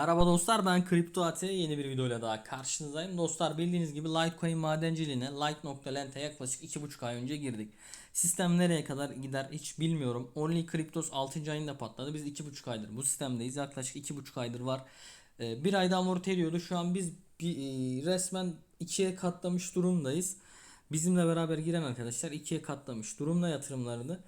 Merhaba dostlar ben Kripto AT yeni bir videoyla daha karşınızdayım. Dostlar bildiğiniz gibi Litecoin madenciliğine Lite.lent'e yaklaşık 2,5 ay önce girdik. Sistem nereye kadar gider hiç bilmiyorum. Only Cryptos 6. ayında patladı. Biz 2,5 aydır bu sistemdeyiz. Yaklaşık 2,5 aydır var. Ee, bir ayda amorti ediyordu. Şu an biz e, resmen ikiye katlamış durumdayız. Bizimle beraber giren arkadaşlar ikiye katlamış durumda yatırımlarını.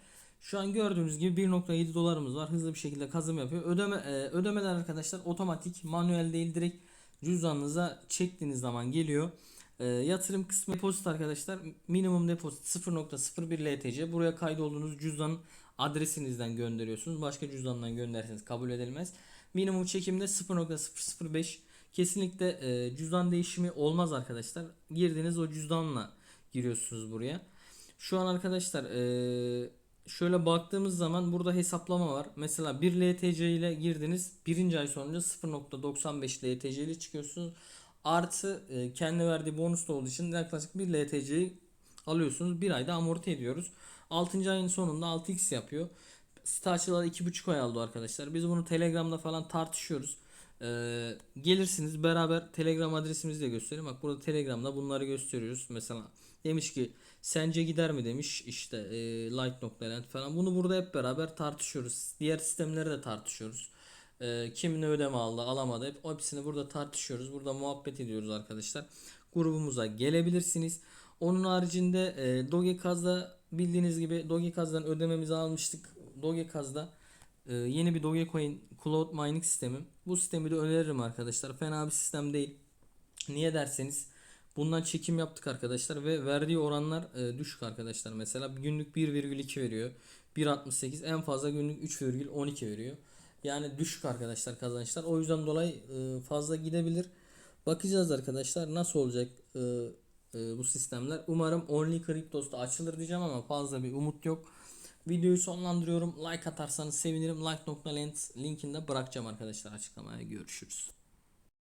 Şu an gördüğünüz gibi 1.7 dolarımız var. Hızlı bir şekilde kazım yapıyor. Ödeme e, ödemeler arkadaşlar otomatik, manuel değil direkt cüzdanınıza çektiğiniz zaman geliyor. E, yatırım kısmı depozit arkadaşlar. Minimum depozit 0.01 LTC. Buraya kaydolduğunuz cüzdanın adresinizden gönderiyorsunuz. Başka cüzdandan gönderseniz kabul edilmez. Minimum çekimde 0.005. Kesinlikle e, cüzdan değişimi olmaz arkadaşlar. Girdiğiniz o cüzdanla giriyorsunuz buraya. Şu an arkadaşlar e, şöyle baktığımız zaman burada hesaplama var. Mesela 1 LTC ile girdiniz. Birinci ay sonunda 0.95 LTC ile çıkıyorsunuz. Artı e, kendi verdiği bonus da olduğu için yaklaşık 1 LTC'yi alıyorsunuz. Bir ayda amorti ediyoruz. 6. ayın sonunda 6x yapıyor. Açılalı 2,5 ay aldı arkadaşlar. Biz bunu Telegram'da falan tartışıyoruz. Ee, gelirsiniz beraber Telegram adresimizi de göstereyim. Bak burada Telegram'da bunları gösteriyoruz. Mesela demiş ki sence gider mi demiş işte e, Light.lent falan. Bunu burada hep beraber tartışıyoruz. Diğer sistemleri de tartışıyoruz. Ee, kim ne ödeme aldı alamadı hep hepsini burada tartışıyoruz. Burada muhabbet ediyoruz arkadaşlar. Grubumuza gelebilirsiniz. Onun haricinde e, Dogecast'da bildiğiniz gibi Dogecast'dan ödememizi almıştık. Dogecast'da ee, yeni bir Dogecoin Cloud Mining sistemi. Bu sistemi de öneririm arkadaşlar. Fena bir sistem değil. Niye derseniz bundan çekim yaptık arkadaşlar ve verdiği oranlar e, düşük arkadaşlar. Mesela günlük 1,2 veriyor. 1.68 en fazla günlük 3,12 veriyor. Yani düşük arkadaşlar kazançlar. O yüzden dolayı e, fazla gidebilir. Bakacağız arkadaşlar nasıl olacak e, e, bu sistemler. Umarım Only Cryptos'ta açılır diyeceğim ama fazla bir umut yok. Videoyu sonlandırıyorum. Like atarsanız sevinirim. Like.lens linkini de bırakacağım arkadaşlar açıklamaya. Görüşürüz.